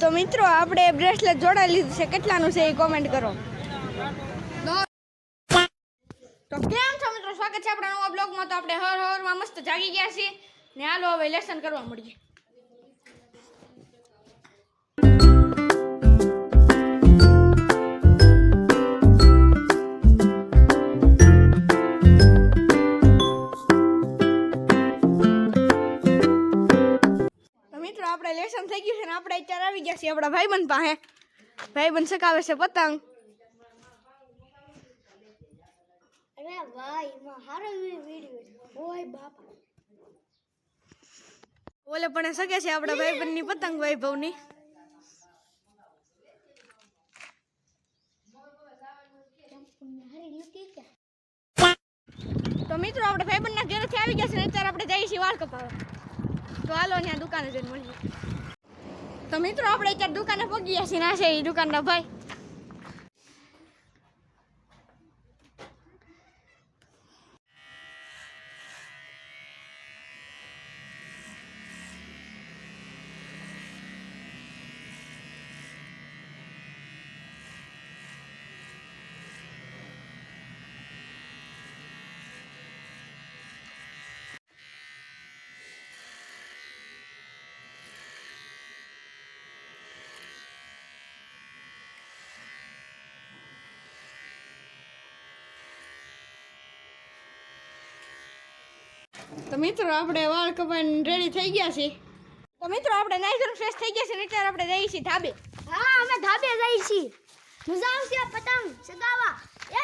તો મિત્રો, આપણે બ્રેસલેટ જોડાઈ લીધું છે. કેટલાનું છે એ કોમેન્ટ કરો. તો કેમ છો મિત્રો? સ્વાગત છે આપણા નવા બ્લોગમાં તો આપણે હર હરમાં મસ્ત જાગી ગયા છીએ. ને હાલો હવે લેસન કરવા મળીએ. આપણે લેસન થઈ ગયું છે ને આપણે અત્યારે આવી ગયા છીએ આપણા ભાઈબંધ પાસે ભાઈબંધ સકાવે છે પતંગ અરે ભાઈ એમાં હારો વીડિયો ઓય બાપા ઓલે પણ સકે છે આપણા ભાઈબંધની પતંગ વૈભવની હારી નથી કે તો મિત્રો આપણે ભાઈબંધના ઘરેથી આવી ગયા છે ને અત્યારે આપણે જઈએ છીએ વાળ કપાવવા. તો હાલો ત્યાં દુકાને જઈને મળીએ. તો મિત્રો આપણે અત્યારે દુકાને પહોંચી ગયા છીએ ના છે એ દુકાનના ભાઈ. તો મિત્રો આપણે વાળ કપાઈને રેડી થઈ ગયા છીએ. તો મિત્રો આપણે નાઈઝર ફ્રેશ થઈ ગયા છે ને અત્યારે આપણે જઈએ છીએ ધાબે. હા અમે ધાબે જઈ છીએ. મજા આવશે પતંગ સગાવા. એ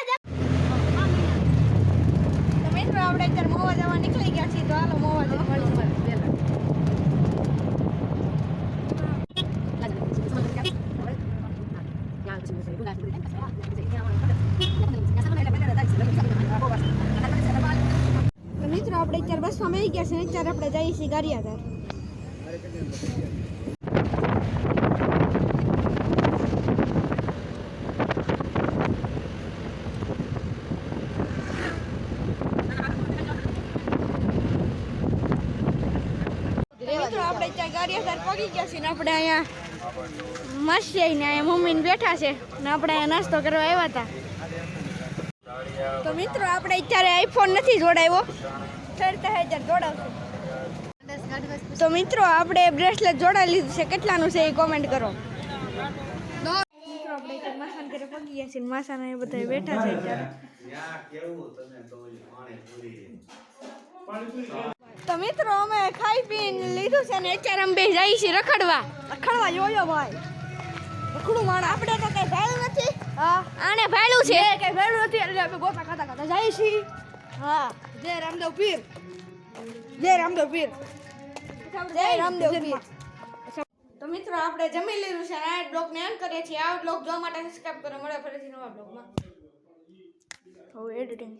તો મિત્રો આપણે અત્યારે મોવા જવા નીકળી ગયા છીએ તો હાલો મોવા જવા મળીએ તો મિત્રો આપણે અત્યારે બસમાં મેળી ગયા છે ને અત્યારે આપણે જઈએ છીએ ગારિયાધાર. ગયા છીએ ને આપણે અહીંયા મસ્ત ને અહીંયા મમ્મીને બેઠા છે ને આપણે અહીંયા નાસ્તો કરવા આવ્યા હતા. તો મિત્રો, આપણે અત્યારે આઈફોન નથી જોડાયો. જોડાવશું તો મિત્રો આપણે બ્રેસલેટ જોડાઈ લીધું છે. કેટલાનું છે એ કોમેન્ટ કરો. આપણે અત્યારે ઘરે પગી ગયા છીએ ને એ બધા બેઠા છે અત્યારે. તો મિત્રો અમે ખાઈ પીને લીધું છે ને અત્યારે અમે બે જઈએ છીએ રખડવા. રખડવા જોયો ભાઈ. રખડું માણ. આપણે તો કઈ ભાડું નથી. હા. આને ભાડું છે. કઈ ભાડું નથી એટલે અમે ગોતા ખાતા ખાતા છીએ. હા. જય રામદેવ પીર. જય રામદેવ પીર. જય રામદેવ પીર. તો મિત્રો આપણે જમી લીધું છે આ બ્લોગને એમ કરીએ છીએ. આ બ્લોગ જોવા માટે સબસ્ક્રાઇબ કરો. મળે ફરીથી નવા બ્લોગમાં. હવે એડિટિંગ